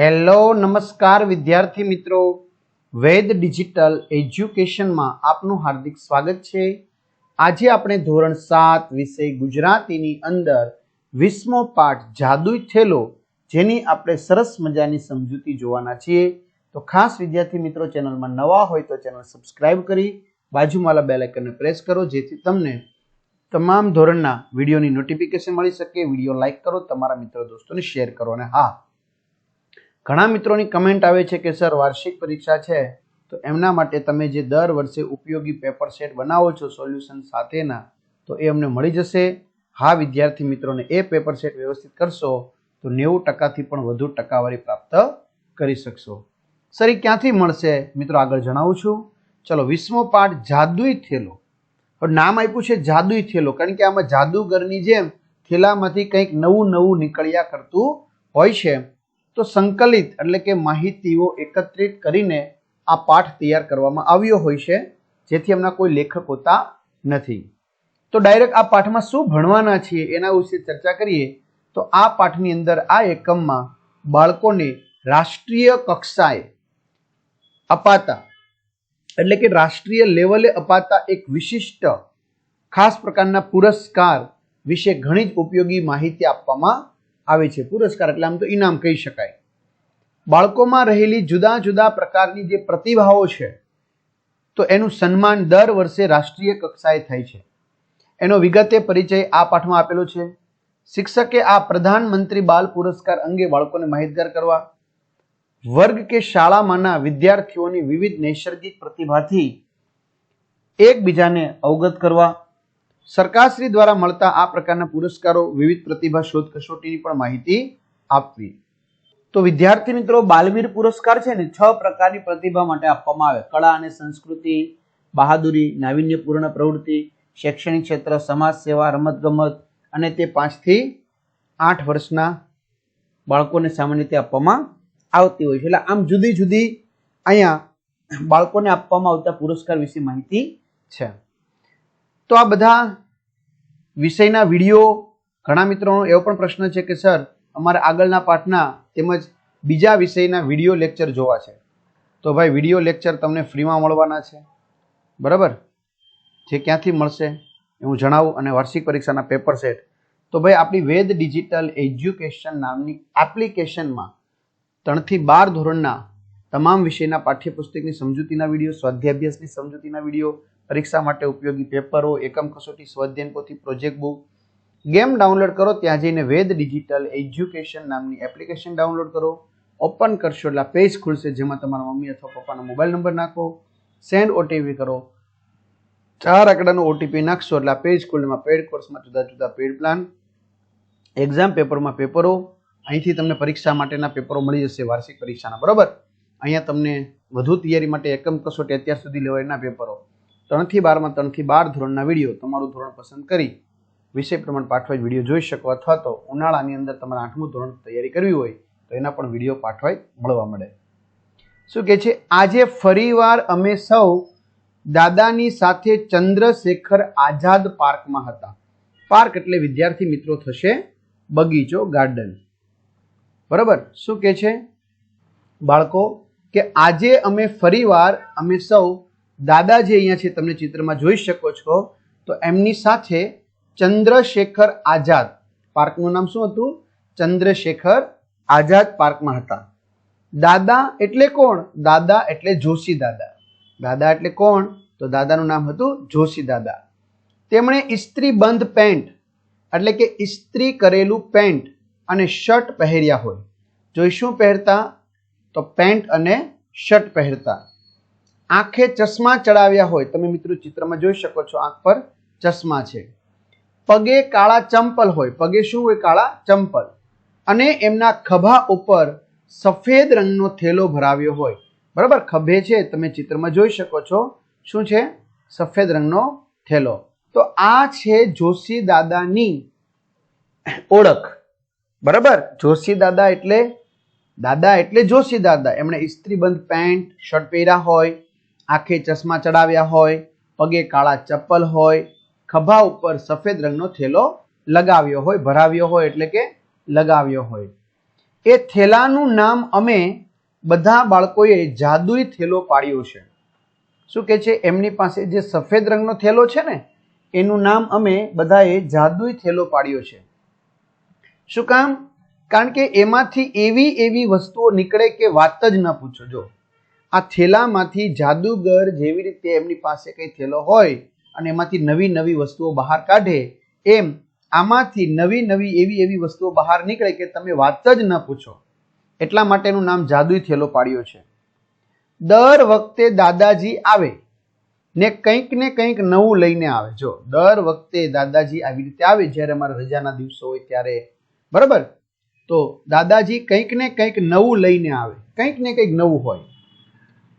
Hello, નમસ્કાર વિદ્યાર્થી મિત્રો. વેદ ડિજિટલ એજ્યુકેશનમાં આપનું હાર્દિક સ્વાગત છે. આજે આપણે ધોરણ સાત વિષય ગુજરાતીની અંદર વીસમો પાઠ જાદુઈ થેલો, જેની આપણે સરસ મજાની સમજૂતી જોવાના છીએ. તો ખાસ વિદ્યાર્થી મિત્રો, ચેનલમાં નવા હોય તો ચેનલ સબસ્ક્રાઇબ કરી, બાજુમાં બેલ આઇકનને પ્રેસ કરો, જેથી તમને તમામ ધોરણના વિડીયોની નોટિફિકેશન મળી શકે. વીડિયો લાઇક કરો, તમારા મિત્રો દોસ્તોને શેર કરો અને હા ઘણા મિત્રોની કમેન્ટ આવે છે કે, સર, વાર્ષિક પરીક્ષા છે, તો એમના માટે તમે જે દર વર્ષે ઉપયોગી પેપર સેટ બનાવો છો સોલ્યુશન સાથેના, તો એ અમને મળી જશે. હા, વિદ્યાર્થી મિત્રોને એ પેપર સેટ વ્યવસ્થિત કરશો, તો નેવું ટકાથી પણ વધુ ટકાવારી પ્રાપ્ત કરી શકશો. સર, એ ક્યાંથી મળશે? મિત્રો, આગળ જણાવું છું. ચલો, વીસમો પાઠ જાદુઈ થેલો. હવે નામ આપ્યું છે જાદુઈ થેલો, કારણ કે આમાં જાદુગરની જેમ થેલામાંથી કંઈક નવું નવું નીકળ્યા કરતું હોય છે. તો સંકલિત એટલે કે માહિતીઓ એકત્રિત કરીને આ પાઠ તૈયાર કરવામાં આવ્યો હોય છે, જેથી એમના કોઈ લેખક હોતા નથી. તો ડાયરેક્ટ આ પાઠમાં શું ભણવાના છીએ એના વિશે ચર્ચા કરીએ, તો આ પાઠની અંદર આ એકમમાં બાળકોને રાષ્ટ્રીય કક્ષાએ અપાતા, એટલે કે રાષ્ટ્રીય લેવલે અપાતા એક વિશિષ્ટ ખાસ પ્રકારના પુરસ્કાર વિશે ઘણી જ ઉપયોગી માહિતી આપવામાં આવે છે, પુરસ્કાર એટલે આમ તો ઇનામ કહી શકાય. બાળકોમાં રહેલી જુદા જુદા પ્રકારની જે પ્રતિભાઓ છે, તો એનું સન્માન દર વર્ષે રાષ્ટ્રીય કક્ષાએ થાય છે. એનો વિગતે પરિચય આ પાઠમાં આપેલો છે. શિક્ષકે આ પ્રધાનમંત્રી બાલ પુરસ્કાર અંગે બાળકોને માહિતગાર કરવા, વર્ગ કે શાળામાંના વિદ્યાર્થીઓની વિવિધ નૈસર્ગિક પ્રતિભાથી એકબીજાને અવગત કરવા સરકારશ્રી દ્વારા મળતા આ પ્રકારના પુરસ્કારો વિવિધ પ્રતિભા શોધ કસોટીની પણ માહિતી આપવી. તો વિદ્યાર્થી મિત્રો, બાલવીર પુરસ્કાર છે ને, છ પ્રકારની પ્રતિભા માટે આપવામાં આવે. કળા અને સંસ્કૃતિ, બહાદુરી, નાવિન્યપૂર્ણ પ્રવૃત્તિ, શૈક્ષણિક ક્ષેત્ર, સમાજ સેવા, રમતગમત અને તે પાંચથી આઠ વર્ષના બાળકોને સામાન્ય રીતે આપવામાં આવતી હોય છે. એટલે આમ જુદી જુદી અહીંયા બાળકોને આપવામાં આવતા પુરસ્કાર વિશે માહિતી છે. તો આ બધા વિષયના વીડિયો, ઘણા મિત્રોનો એવો પણ પ્રશ્ન છે કે, સર, અમારે આગળના પાઠના તેમજ બીજા વિષયના વીડિયો લેક્ચર જોવા છે. તો ભાઈ, વીડિયો લેક્ચર તમને ફ્રીમાં મળવાના છે. બરાબર? જે ક્યાંથી મળશે એ હું જણાવું અને વાર્ષિક પરીક્ષાના પેપર સેટ. તો ભાઈ, આપણી વેદ ડિજિટલ એજ્યુકેશન નામની એપ્લિકેશનમાં ત્રણથી બાર ધોરણના તમામ વિષયના પાઠ્યપુસ્તકની સમજૂતીના વીડિયો સ્વાધ્યાભ્યાસની સમજૂતીના વીડિયો પરીક્ષા માટે ઉપયોગી પેપરો, એકમ કસોટી સ્વાધ્યાયન પોથી પ્રોજેક્ટ બુક ગેમ ડાઉનલોડ કરો, ત્યાં જઈને વેદ ડિજિટલ એજ્યુકેશન નામની એપ્લિકેશન ડાઉનલોડ કરો. ઓપન કરશો એટલે પેજ ખુલશે જેમાં તમારા મમ્મી અથવા પપ્પાનો મોબાઈલ નંબર નાખો. સેન્ડ ઓટીપી કરો. ચાર આંકડાનો ઓટીપી નાખશો એટલે પેજ ખુલમાં પેડ કોર્સમાં જુદા જુદા પેડ પ્લાન એક્ઝામ પેપરમાં પેપરો. અહીંથી તમને પરીક્ષા માટેના પેપરો મળી જશે વાર્ષિક પરીક્ષાના. બરાબર? અહીંયા તમને વધુ તૈયારી માટે એકમ કસોટી અત્યાર સુધી લેવાયના પેપરો. ત્રણથી બારમાં, ત્રણથી બાર ધોરણના વીડિયો તમારું ધોરણ પસંદ કરી વિષય પ્રમાણે પાઠવાય વીડિયો જોઈ શકો અથવા તો ઉનાળાની અંદર તમારે આઠમું ધોરણ તૈયારી કરવી હોય તો એના પણ વીડિયો પાઠવાય મળવા મળે. શું કે છે? આજે ફરીવાર અમે સૌ દાદાની સાથે ચંદ્રશેખર આઝાદ પાર્કમાં હતા. પાર્ક એટલે વિદ્યાર્થી મિત્રો થશે બગીચો, ગાર્ડન. બરાબર? શું કે છે? બાળકો, કે આજે અમે ફરીવાર અમે સૌ દાદા જે અહીંયા છે, તમે ચિત્રમાં જોઈ શકો છો. તો એમની સાથે ચંદ્રશેખર આઝાદ પાર્કનું નામ શું હતું? ચંદ્રશેખર આઝાદ પાર્કમાં હતા. દાદા એટલે કોણ? દાદા એટલે જોશી દાદા. દાદા એટલે કોણ? તો દાદાનું નામ હતું જોશી દાદા. તેમણે ઇસ્ત્રી બંધ પેન્ટ, એટલે કે ઇસ્ત્રી કરેલું પેન્ટ અને શર્ટ પહેર્યા હોય. જોઈ શું પહેરતા? તો પેન્ટ અને શર્ટ પહેરતા. આંખે ચશ્મા ચડાવ્યા હોય, તમે મિત્રો ચિત્રમાં જોઈ શકો છો, આંખ પર ચશ્મા છે. પગે કાળા ચંપલ હોય, પગે શું હોય? કાળા ચંપલ. અને એમના ખભા ઉપર સફેદ રંગનો થેલો ભરાવ્યો હોય. બરાબર? ખભે છે, તમે ચિત્રમાં જોઈ શકો છો. શું છે? સફેદ રંગનો થેલો. તો આ છે જોશી દાદાની ઓળખ. બરાબર? જોશી દાદા એટલે દાદા એટલે જોશી દાદા. એમણે ઇસ્ત્રીબંધ, પેન્ટ, શર્ટ પહેર્યા હોય આંખે ચશ્મા ચડાવ્યા હોય, પગે કાળા ચપ્પલ હોય, ખભા ઉપર સફેદ રંગનો થેલો લગાવ્યો હોય, ભરાવ્યો હોય એટલે કે લગાવ્યો હોય. એ થેલાનું નામ અમે બધા બાળકોએ જાદુઈ થેલો પાડ્યો છે. શું કે છે? એમની પાસે જે સફેદ રંગનો થેલો છે ને, એનું નામ અમે બધાએ જાદુઈ થેલો પાડ્યો છે. શું કામ? કારણ કે એમાંથી એવી એવી વસ્તુઓ નીકળે કે વાત જ ન પૂછો. જો આ થેલામાંથી જાદુગર જેવી રીતે એમની પાસે કંઈ થેલો હોય અને એમાંથી નવી નવી વસ્તુઓ બહાર કાઢે, એમ આમાંથી નવી નવી એવી એવી વસ્તુઓ બહાર નીકળે કે તમે વાત જ ન પૂછો. એટલા માટેનું નામ જાદુઈ થેલો પાડ્યો છે. દર વખતે દાદાજી આવે ને કંઈક ને કંઈક નવું લઈને આવે. જો, દર વખતે દાદાજી આવી રીતે આવે જ્યારે અમારા રજાના દિવસો હોય ત્યારે. બરાબર? તો દાદાજી કંઈક ને કંઈક નવું લઈને આવે. કંઈક ને કંઈક નવું હોય.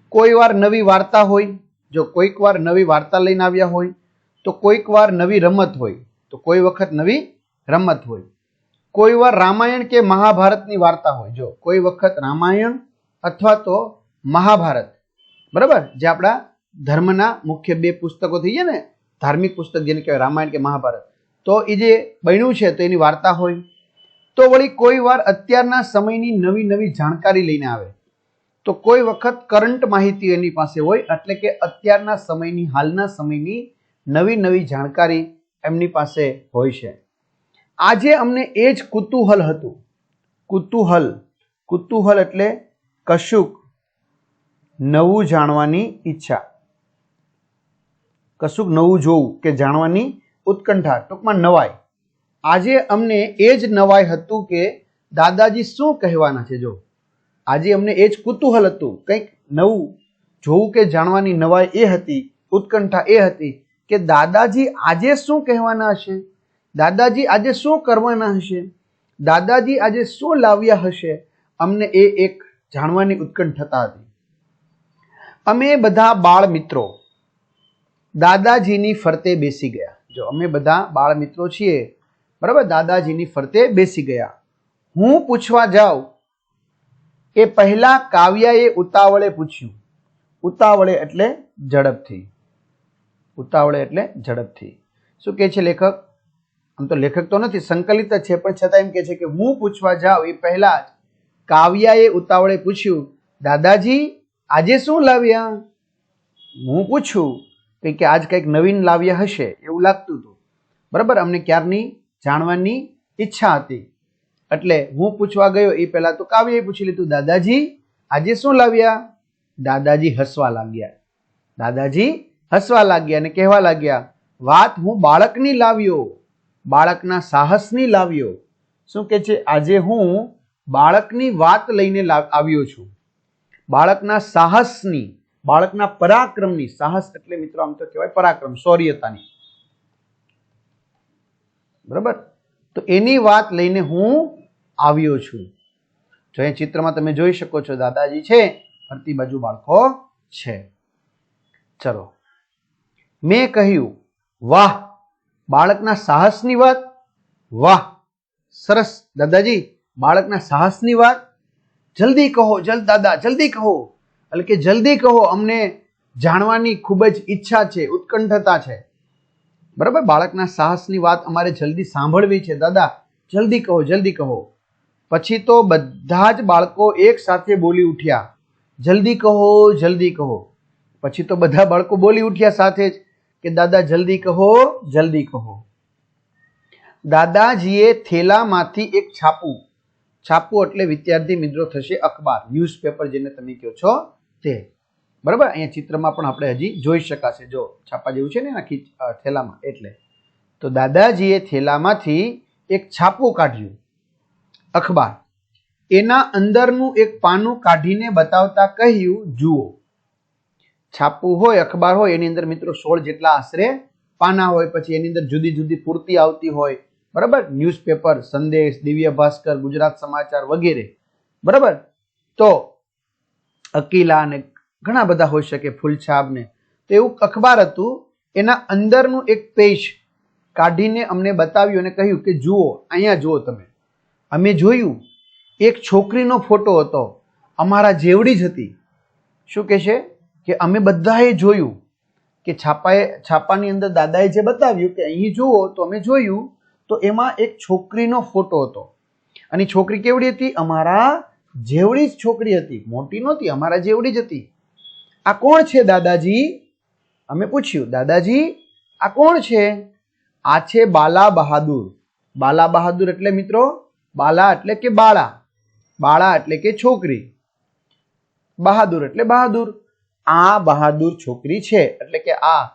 કોઈ વાર નવી વાર્તા હોય, જો કોઈક વાર નવી વાર્તા લઈને આવ્યા હોય, તો કોઈક વાર નવી રમત હોય, તો કોઈ વખત નવી રમત હોય. કોઈ વાર રામાયણ કે મહાભારતની વાર્તા હોય, જો કોઈ વખત રામાયણ અથવા તો મહાભારત. બરાબર? જે આપણા ધર્મના મુખ્ય બે પુસ્તકો થઈ ગયા ને, ધાર્મિક પુસ્તક જેને કહેવાય રામાયણ કે મહાભારત. તો એ જે બન્યું છે, તો એની વાર્તા હોય. તો વળી કોઈ વાર અત્યારના સમયની નવી નવી જાણકારી લઈને આવે. તો કોઈ વખત કરંટ માહિતી એની પાસે હોય, એટલે કે અત્યારના સમયની, હાલના સમયની નવી નવી જાણકારી એમની પાસે હોય છે. આજે અમને એ જ કુતૂહલ હતું. કુતૂહલ. કુતૂહલ એટલે કશુંક નવું જાણવાની ઈચ્છા. કશુંક નવું જોવું કે જાણવાની ઉત્કંઠા. ટૂંકમાં નવાઈ. આજે અમને એ જ નવાઈ હતું કે દાદાજી શું કહેવાના છે, જો? આજે અમને એ જ કુતૂહલ હતું. કંઈક નવું જોવું કે જાણવાની નવાઈ એ હતી, ઉત્કંઠા એ હતી કે દાદાજી આજે શું કહેવાના હશે? દાદાજી આજે શું કરવાના હશે? દાદાજી આજે શું લાવ્યા હશે? અમને એ એક જાણવાની ઉત્કંઠતા હતી. અમે બધા બાળ મિત્રો દાદાજીની ફરતે બેસી ગયા. જો અમે બધા બાળ મિત્રો છીએ, બરાબર? દાદાજીની ફરતે બેસી ગયા. હું પૂછવા જાઉં એ પહેલા કાવ્યાએ ઉતાવળે પૂછ્યું. ઉતાવળે એટલે ઝડપથી ઉતાવળે એટલે ઝડપથી શું કહે છે લેખક? આમ તો લેખક તો નથી, સંકલિત જ છે, પણ છતાં એમ કહે છે કે હું પૂછવા જાઉં એ પહેલા જ કાવ્યાએ ઉતાવળે પૂછ્યું, દાદાજી, આજે શું લાવ્યા? હું પૂછું કે આજ કંઈક નવીન લાવ્યા હશે? એવું લાગતું હતું. બરાબર, અમને ક્યારની જાણવાની ઈચ્છા હતી. એટલે હું પૂછવા ગયો એ પહેલા તો કાવ્યએ પૂછી લીધું, દાદાજી, આજે શું લાવ્યા દાદાજી હસવા લાગ્યા. દાદાજી હસવા લાગ્યા અને કહેવા લાગ્યા, વાત હું બાળકની લાવ્યો, બાળકના સાહસની લાવ્યો. શું કે છે? આજે હું બાળકની વાત લઈને આવ્યો છું. બાળકના સાહસની, બાળકના પરાક્રમની, સાહસ એટલે મિત્રો આમ તો કહેવાય પરાક્રમ, શૌર્યતાની. બરાબર? તો એની વાત લઈને હું આવ્યો છું. જો એ ચિત્રમાં તમે જોઈ શકો છો, દાદાજી છે, ફરતી બાજુ બાળકો છે. ચલો. મેં કહ્યું, વાહ, બાળકના સાહસની વાત? વાહ, સરસ, દાદાજી, બાળકના સાહસની વાત? જલ્દી કહો, જલ્દ, દાદા, જલ્દી કહો. એટલે કે જલ્દી કહો, અમને જાણવાની ખૂબ જ ઈચ્છા છે, ઉત્કંઠતા છે. બરાબર? બાળકના સાહસની વાત અમારે જલ્દી સાંભળવી છે, દાદા. જલ્દી કહો જલ્દી કહો. પછી તો બધા જ બાળકો એક સાથે બોલી ઉઠ્યા. જલ્દી કહો જલ્દી કહો. પછી તો બધા બાળકો બોલી ઉઠ્યા સાથે જ કે, દાદા, જલ્દી કહો જલ્દી કહો. દાદાજીએ થેલામાંથી એક છાપું છાપું એટલે વિદ્યાર્થી મિત્રો થશે અખબાર, ન્યૂઝપેપર જેને તમે કહો છો તે. બરાબર? અહીંયા ચિત્રમાં પણ આપણે હજી જોઈ શકાશે. જો છાપા જેવું છે ને આખી થેલામાં, એટલે. તો દાદાજીએ થેલામાંથી એક છાપું કાઢ્યું. અખબાર. એના અંદરનું એક પાનું કાઢીને બતાવતા કહ્યું, જુઓ. છાપું હોય, અખબાર હોય, એની અંદર મિત્રો સોળ જેટલા આશરે પાના હોય, પછી એની અંદર જુદી જુદી પૂર્તિ આવતી હોય. બરાબર? ન્યૂઝપેપર, સંદેશ, દિવ્ય ભાસ્કર, ગુજરાત સમાચાર વગેરે. બરાબર? તો અકીલા અને ઘણા બધા હોઈ શકે ફૂલછાપ ને. તો એવું અખબાર હતું, એના અંદરનું એક પેજ કાઢીને અમને બતાવ્યું અને કહ્યું કે જુઓ, અહીંયા જુઓ તમે. અમે જોયું. એક છોકરીનો ફોટો હતો. અમારા જેવડી જ હતી. શું કહે છે કે અમે બધાએ જોયું કે છાપાએ, છાપાની અંદર દાદાએ જે બતાવ્યું કે અહીં જુઓ તો અમે જોયું, તો એમાં એક છોકરીનો ફોટો હતો. અને છોકરી કેવડી હતી? અમારા જેવડી જ છોકરી હતી. મોટી નહોતી, અમારા જેવડી જ હતી. આ કોણ છે દાદાજી? અમે પૂછ્યું, દાદાજી, આ કોણ છે? આ છે બાલા બહાદુર બાલા બહાદુર એટલે મિત્રો બાલા એટલે કે બાળા. બાળા એટલે કે છોકરી. બહાદુર એટલે બહાદુર. આ બહાદુર છોકરી છે, એટલે કે આ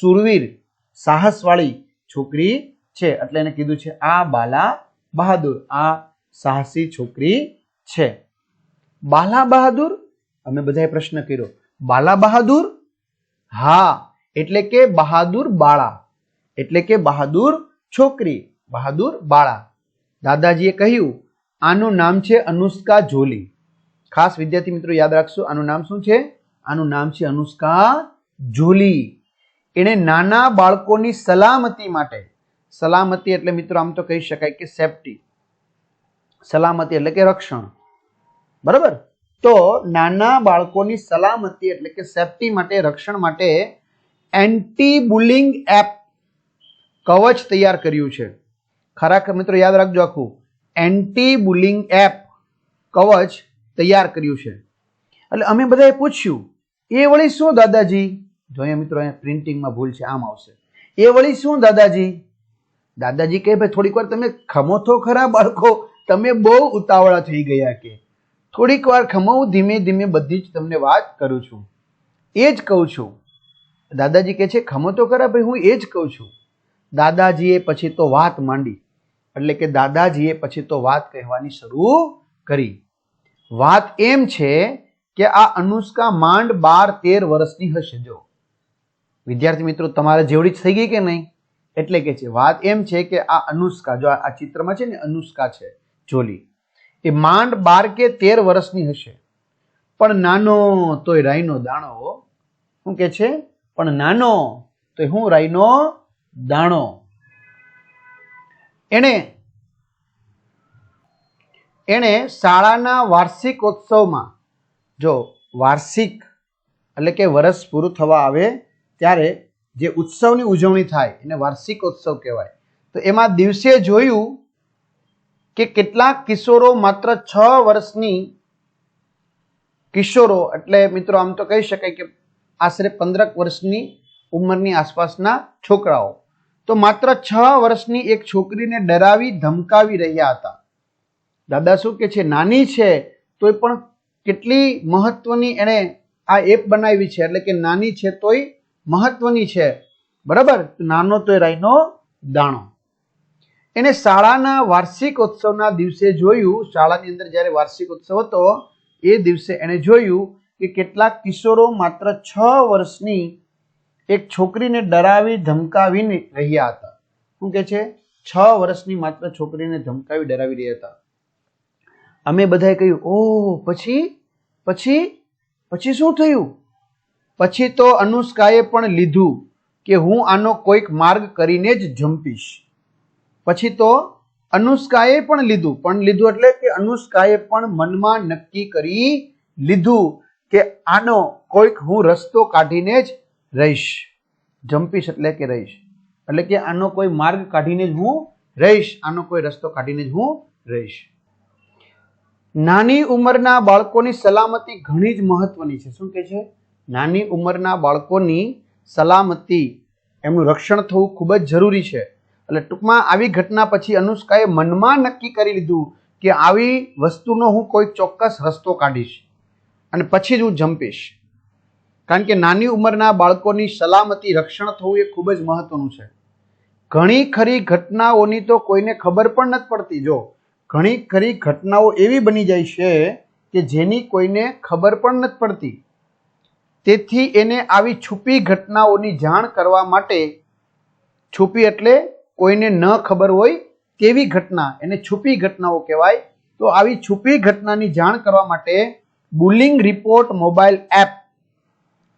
સુરવીર સાહસવાળી છોકરી છે, એટલે એને કીધું છે આ બાલા બહાદુર, આ સાહસી છોકરી છે. બાલા બહાદુર? અમે બધાએ પ્રશ્ન કર્યો. બાલા બહાદુર? હા, એટલે કે બહાદુર બાળા. એટલે કે બહાદુર છોકરી. બહાદુર બાળા. દાદાજીએ કહ્યું, આનું નામ છે અનુષ્કા જોલી ખાસ વિદ્યાર્થી મિત્રો યાદ રાખશો, આનું નામ શું છે? આનું નામ છે અનુષ્કા જોલી એણે નાના બાળકોની સલામતી માટે, સલામતી એટલે મિત્રો આમ તો કહી શકાય કે સેફટી, સલામતી એટલે કે રક્ષણ, બરાબર? તો નાના બાળકોની સલામતી એટલે કે સેફટી માટે, રક્ષણ માટે એન્ટી બુલિંગ એપ કવચ તૈયાર કર્યું છે. ખરેખર મિત્રો યાદ રાખજો આખું. એન્ટી બુલિંગ એપ કવચ તૈયાર કર્યું છે. એટલે અમે બધાએ પૂછ્યું, એ વળી શું દાદાજી? જો મિત્રો અહીંયા પ્રિન્ટિંગમાં ભૂલ છે, આમ આવશે. એ વળી શું દાદાજી? દાદાજી કહે, ભાઈ, થોડીક વાર તમે ખમો તો ખરા બાળકો, તમે બહુ ઉતાવળા થઈ ગયા કે. થોડીક વાર ખમવું ધીમે ધીમે બધી જ તમને વાત કરું છું. એ જ કહું છું. દાદાજી કહે છે, ખમો તો ખરા, ભાઈ, હું એ જ કહું છું. દાદાજીએ પછી તો વાત માંડી. એટલે કે દાદાજીએ પછી તો વાત કહેવાની શરૂ કરી. વાત એમ છે કે આ અનુષ્કા માંડ બાર તેર વર્ષની હશે જો. વિદ્યાર્થી મિત્રો, તમારે જેવડી જ થઈ ગઈ કે નહીં? એટલે કે છે, વાત એમ છે કે આ અનુષ્કા, જો આ ચિત્રમાં છે ને અનુષ્કા છે, જોલી, એ માંડ બાર કે તેર વર્ષની હશે. પણ નાનો તોય રાઈનો દાણો શું કે છે? પણ નાનો તો હું રાઈનો દાણો. એણે એણે શાળાના વાર્ષિક ઉત્સવમાં જો વાર્ષિક એટલે કે વર્ષ પૂરું થવા આવે ત્યારે જે ઉત્સવની ઉજવણી થાય એને વાર્ષિક ઉત્સવ કહેવાય. તો એમાં દિવસે જોયું કે કેટલાક કિશોરો માત્ર છ વર્ષની કિશોરો એટલે મિત્રો આમ તો કહી શકાય કે આશરે પંદરક વર્ષની ઉંમરની આસપાસના છોકરાઓ તો માત્ર છ વર્ષની એક છોકરીને ડરાવી, ધમકાવી રહ્યા હતા. દાદા શું કે છે? નાની છે, તોય પણ કેટલી મહત્વની એણે આ એપ બનાવી છે. એટલે કે નાની છે, તોય મહત્વની છે. બરાબર? નાનો તોય રાયનો દાણો. એને શાળાના વાર્ષિક ઉત્સવના દિવસે જોયું. શાળાની અંદર જ્યારે વાર્ષિક ઉત્સવ હતો, એ દિવસે એણે જોયું કે કેટલાક કિશોરો માત્ર છ વર્ષની એક છોકરીને ડરાવી ધમકાવી રહ્યા હતા. શું કે છે? છ વર્ષની માત્ર છોકરીને ધમકાવી ડરાવી રહ્યા હતા. અમે બધાએ કહ્યું, ઓહ, પછી? પછી? પછી શું થયું? પછી તો અનુષ્કાએ પણ લીધું કે હું આનો કોઈક માર્ગ કરીને જ જંપીશ. પછી તો અનુષ્કાએ પણ લીધું. પણ લીધું એટલે કે અનુષ્કાએ પણ મનમાં નક્કી કરી લીધું કે આનો કોઈક હું રસ્તો કાઢીને જ રહીશ. જંપીશ એટલે કે રહીશ. એટલે કે આનો કોઈ માર્ગ કાઢીને જ હું રહીશ. આનો કોઈ રસ્તો કાઢીને જ હું રહીશ. નાની ઉંમરના બાળકોની સલામતી ઘણી જ મહત્વની છે. શું કે છે? નાની ઉંમરના બાળકોની સલામતી, એમનું રક્ષણ થવું ખૂબ જ જરૂરી છે. એટલે ટૂંકમાં આવી ઘટના પછી અનુષ્કાએ મનમાં નક્કી કરી લીધું કે આવી વસ્તુનો હું કોઈ ચોક્કસ રસ્તો કાઢીશ અને પછી જ હું જંપીશ. કારણ કે નાની ઉંમરના બાળકોની સલામતી, રક્ષણ થવું એ ખૂબ જ મહત્વનું છે. ઘણી ખરી ઘટનાઓની તો કોઈને ખબર પણ નથી પડતી. જો, ઘણી ખરી ઘટનાઓ એવી બની જાય છે કે જેની કોઈને ખબર પણ નથી પડતી. તેથી એને આવી છુપી ઘટનાઓની જાણ કરવા માટે છુપી એટલે કોઈને ન ખબર હોય તેવી ઘટના, એને છુપી ઘટનાઓ કહેવાય. તો આવી છુપી ઘટનાની જાણ કરવા માટે bullying report mobile app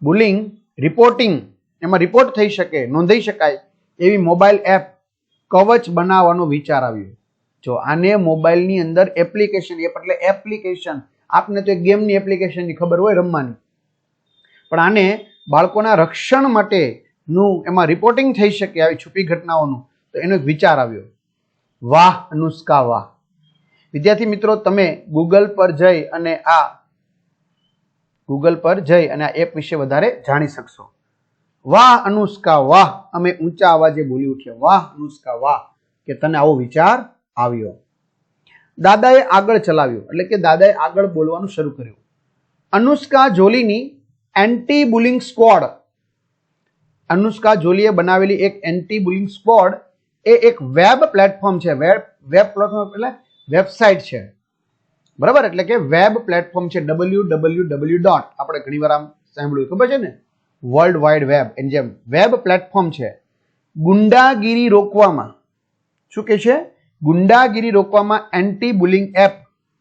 bullying, reporting, એમાં રિપોર્ટ થઈ શકે, નોંધાઈ શકાય એવી મોબાઈલ એપ કવચ બનાવવાનો વિચાર આવ્યો જો આને મોબાઈલની અંદર એપ્લિકેશન, એપ એટલે એપ્લિકેશન, આપને તો એક ગેમની એપ્લિકેશનની ખબર હોય રમવાની. પણ આને બાળકોના રક્ષણ માટેનું એમાં રિપોર્ટિંગ થઈ શકે આવી છુપી ઘટનાઓનું, તો એનો એક વિચાર આવ્યો. વાહ, અનુષ્કા વાહ. વિદ્યાર્થી મિત્રો, તમે ગૂગલ પર જઈ અને આ ગૂગલ પર જઈ અને આ એપ વિશે વધારે જાણી શકશો. વાહ, અનુષ્કા, વાહ. અમે ઊંચા અવાજે બોલી ઉઠ્યા. વાહ, અનુષ્કા, વાહ. કે તને આવો વિચાર આવ્યો. દાદાએ આગળ ચલાવ્યું. એટલે કે દાદાએ આગળ બોલવાનું શરૂ કર્યું. અનુષ્કા જોલીની એન્ટી બુલિંગ સ્ક્વોડ અનુષ્કા જોલીએ બનાવેલી એક એન્ટી બુલિંગ સ્ક્વોડ એ એક વેબ પ્લેટફોર્મ છે. વેબ વેબ પ્લેટફોર્મ એટલે વેબસાઇટ છે. બરાબર? એટલે કે વેબ પ્લેટફોર્મ છે ડબલ્યુ ડબલ્યુ ડબલ્યુ ડોટ આપણે ઘણીવાર આમ સાંભળ્યું, ખબર છે ને? વર્લ્ડ વાઇડ વેબ એની જેમ વેબ પ્લેટફોર્મ છે. ગુંડાગીરી રોકવામાં. શું કે છે? ગુંડાગીરી રોકવામાં એન્ટી બુલિંગ એપ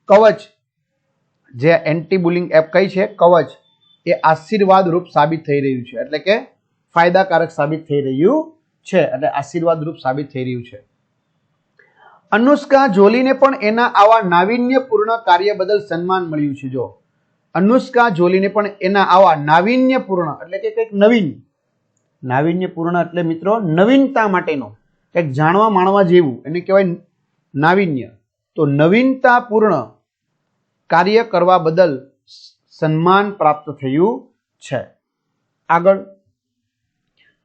કવચ. જે એન્ટી બુલિંગ એપ કઈ છે? કવચ. એ આશીર્વાદ રૂપ સાબિત થઈ રહ્યું છે. એટલે કે ફાયદાકારક સાબિત થઈ રહ્યું છે. એટલે આશીર્વાદ રૂપ સાબિત થઈ રહ્યું છે. અનુષ્કા જોલીને પણ એના આવા નાવીન્યપૂર્ણ કાર્ય બદલ સન્માન મળ્યું છે, જો. અનુષ્કા જોલીને પણ એના આવા નાવીન્યપૂર્ણ, એટલે કે કંઈક નવીન. નાવીન્યપૂર્ણ એટલે મિત્રો નવીનતા માટેનો. કંઈક જાણવા માણવા જેવું, એને કહેવાય નાવીન્ય. તો નવીનતાપૂર્ણ કાર્ય કરવા બદલ સન્માન પ્રાપ્ત થયું છે. આગળ.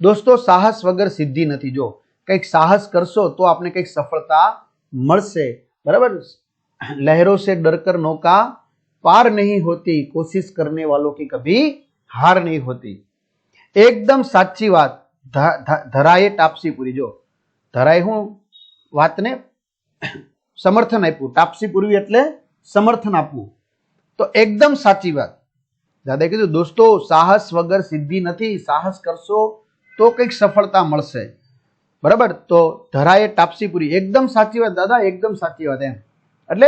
દોસ્તો, સાહસ વગર સિદ્ધિ નથી, જો. કંઈક સાહસ કરશો તો આપણે કંઈક સફળતા મળશે બરાબર લહેરો સે ડરકર નૌકા पार नहीं होती कोशिश करने वालों की कभी हार नहीं होती એકદમ સાચી વાત ધ- ધ- ધરાએ ટાપસી પૂરી જો ધરાએ હું વાતને સમર્થન આપ્યું ટાપસી પૂરવી એટલે સમર્થન આપવું તો એકદમ સાચી વાત દાદાએ કીધું દોસ્તો સાહસ વગર સિદ્ધિ નથી સાહસ કરશો તો કંઈક સફળતા મળશે બરાબર? તો ધરાએ તાપસીપુરી પૂરી. એકદમ સાચી વાત, દાદા, એકદમ સાચી વાત એમ. એટલે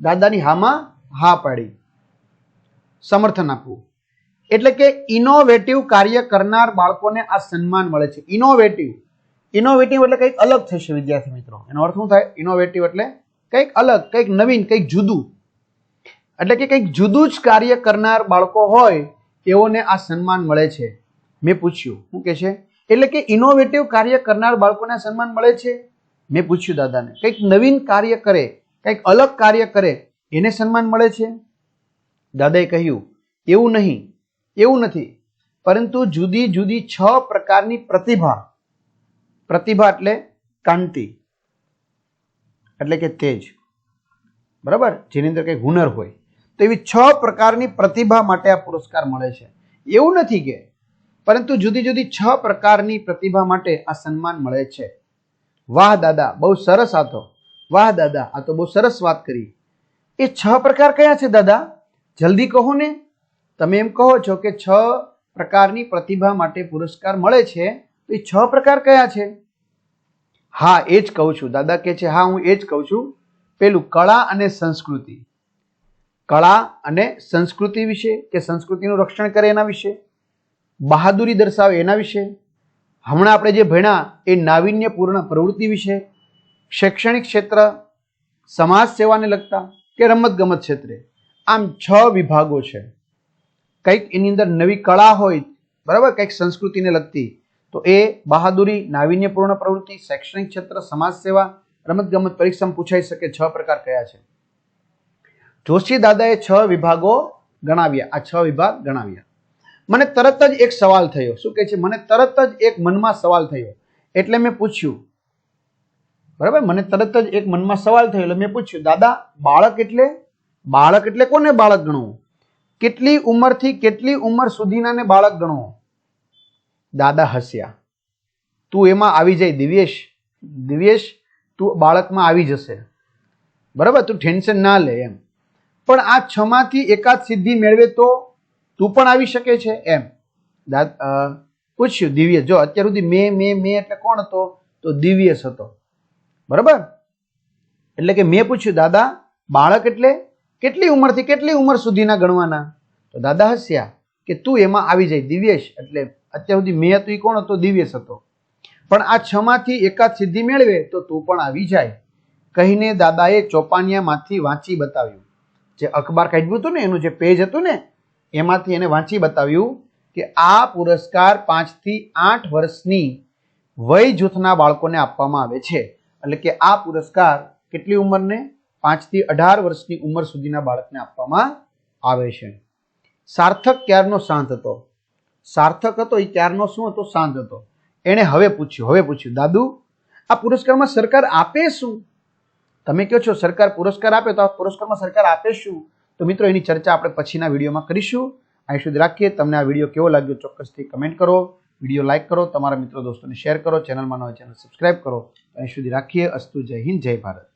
દાદાની હામાં હા પાડી. સમર્થન આપવું. એટલે કે ઇનોવેટિવ કાર્ય કરનાર બાળકોને આ સન્માન મળે છે. ઇનોવેટિવ ઇનોવેટિવ એટલે કંઈક અલગ થશે, વિદ્યાર્થી મિત્રો. એનો અર્થ શું થાય? ઇનોવેટિવ એટલે કંઈક અલગ, કંઈક નવીન, કંઈક જુદું. એટલે કે કંઈક જુદું જ કાર્ય કરનાર બાળકો હોય, તેઓને આ સન્માન મળે છે. મેં પૂછ્યું. શું કે છે? એટલે કે ઇનોવેટિવ કાર્ય કરનાર બાળકોને સન્માન મળે છે? મેં પૂછ્યું દાદાને. કંઈક નવીન કાર્ય કરે, કંઈક અલગ કાર્ય કરે, એને સન્માન મળે છે? દાદાએ કહ્યું, એવું નહીં, એવું નથી. પરંતુ જુદી જુદી છ પ્રકારની પ્રતિભા. પ્રતિભા એટલે કાંતિ. એટલે કે તેજ. બરાબર? જેની અંદર કંઈક હુનર હોય. તો એવી છ પ્રકારની પ્રતિભા માટે આ પુરસ્કાર મળે છે. એવું નથી કે પરંતુ જુદી જુદી છ પ્રકારની પ્રતિભા માટે આ સન્માન મળે છે. વાહ દાદા, બહુ સરસ આ તો. વાહ દાદા, આ તો બહુ સરસ વાત કરી. એ છ પ્રકાર કયા છે દાદા? જલ્દી કહો ને. તમે એમ કહો છો કે છ પ્રકારની પ્રતિભા માટે પુરસ્કાર મળે છે, તો એ છ પ્રકાર કયા છે? હા, એ જ કહું છું. દાદા કે છે, હા, હું એ જ કહું છું. પેલું કળા અને સંસ્કૃતિ. કળા અને સંસ્કૃતિ વિશે કે સંસ્કૃતિનું રક્ષણ કરે એના વિશે? બહાદુરી દર્શાવે એના વિશે? હમણાં આપણે જે ભણ્યા એ નાવીન્યપૂર્ણ પ્રવૃત્તિ વિશે? શૈક્ષણિક ક્ષેત્ર, સમાજ સેવાને લગતા કે રમતગમત ક્ષેત્રે? આમ છ વિભાગો છે. કંઈક એની અંદર નવી કળા હોય, બરાબર? કંઈક સંસ્કૃતિને લગતી. તો એ બહાદુરી, નાવીન્યપૂર્ણ પ્રવૃત્તિ, શૈક્ષણિક ક્ષેત્ર, સમાજ સેવા, રમતગમત પરીક્ષામાં પૂછાઈ શકે છ પ્રકાર કયા છે? જોશી દાદાએ છ વિભાગો ગણાવ્યા. આ છ વિભાગ ગણાવ્યા. મને તરત જ એક સવાલ થયો. શું કહે છે? મને તરત જ એક મનમાં સવાલ થયો. એટલે મેં પૂછ્યું. બરાબર? મને તરત જ એક મનમાં સવાલ થયો. એટલે મેં પૂછ્યું, દાદા, બાળક એટલે? બાળક એટલે કોને બાળક ગણવું? કેટલી ઉંમરથી કેટલી ઉંમર સુધીનાને બાળક ગણવો? દાદા, હસ્યા. તું એમાં આવી જાય દિવ્યેશ. દિવ્યેશ, તું બાળકમાં આવી જશે. બરાબર? તું ટેન્શન ના લે એમ. પણ આ છમાંથી એકાદ સિદ્ધિ મેળવે તો તું પણ આવી શકે છે? એમ. પૂછ્યું દિવ્ય. જો અત્યાર સુધી મેં મેં મેં એટલે કોણ હતો? તો દિવ્યસ હતો. બરાબર? એટલે કે મેં પૂછ્યું, દાદા, બાળક એટલે કેટલી ઉંમરથી કેટલી ઉંમર સુધીના ગણવાના? તો દાદા હસ્યા કે તું એમાં આવી જાય દિવ્યેશ એટલે અત્યાર સુધી મેં હતું એ કોણ હતો? દિવ્યેશ હતો. પણ આ છમાંથી એકાદ સિદ્ધિ મેળવે તો તું પણ આવી જાય. કહીને દાદાએ ચોપાનિયામાંથી વાંચી બતાવ્યું. જે અખબાર કાઢ્યું હતું ને, એનું જે પેજ હતું ને એમાંથી એને વાંચી બતાવ્યું કે આ પુરસ્કાર પાંચથી આઠ વર્ષની વય જૂથના બાળકોને આપવામાં આવે છે. એટલે કે આ પુરસ્કાર કેટલી ઉંમરને? પાંચથી અઢાર વર્ષની ઉંમર સુધીના બાળકને આપવામાં આવે છે. સાર્થક ક્યારનો શાંત હતો? સાર્થક હતો એ ક્યારનો? શું હતો? શાંત હતો. એણે હવે પૂછ્યું હવે પૂછ્યું, દાદુ, આ પુરસ્કારમાં સરકાર આપે શું? તમે કહો છો, સરકાર પુરસ્કાર આપે તો આ પુરસ્કારમાં સરકાર આપે શું? તો મિત્રો, એની ચર્ચા આપણે પછીના વિડીયોમાં કરીશું. અહીં સુધી રાખીએ. તમને આ વીડિયો કેવો લાગ્યો ચોક્કસથી કમેન્ટ કરો. વીડિયો લાઇક કરો. તમારા મિત્રો, દોસ્તોને શેર કરો. ચેનલમાં નવા ચેનલ સબસ્ક્રાઇબ કરો. અહીં સુધી રાખીએ. અસ્તુ જય હિન્દ, જય ભારત.